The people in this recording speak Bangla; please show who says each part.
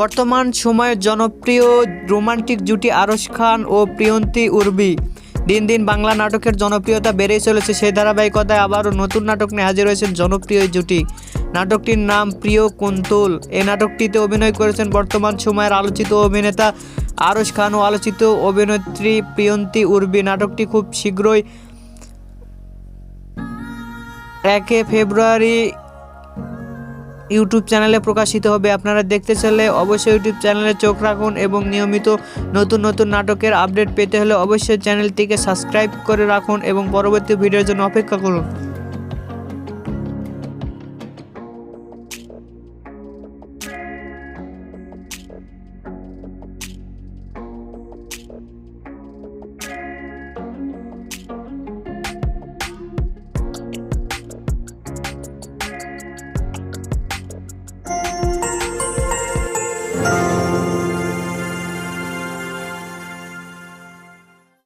Speaker 1: বর্তমান সময়ের জনপ্রিয় রোমান্টিক জুটি আরশ খান ও প্রিয়ন্তী উর্বি। দিন দিন বাংলা নাটকের জনপ্রিয়তা বেড়েই চলেছে সেই ধারাবাহিকতায় আবারও নতুন নাটক নিয়ে হাজির হয়েছেন জনপ্রিয় জুটি। নাটকটির নাম প্রিয় কুন্তুল। এই নাটকটিতে অভিনয় করেছেন বর্তমান সময়ের আলোচিত অভিনেতা আরশ খান ও আলোচিত অভিনেত্রী প্রিয়ন্তী উর্বি। নাটকটি খুব শীঘ্রই একে ফেব্রুয়ারি ইউটিউব চ্যানেলে প্রকাশিত হবে। আপনারা দেখতে চাইলে অবশ্যই ইউটিউব চ্যানেলে চোখ রাখুন এবং নিয়মিত নতুন নতুন নাটকের আপডেট পেতে হলে অবশ্যই চ্যানেলটিকে সাবস্ক্রাইব করে রাখুন এবং পরবর্তী ভিডিওর জন্য অপেক্ষা করুন।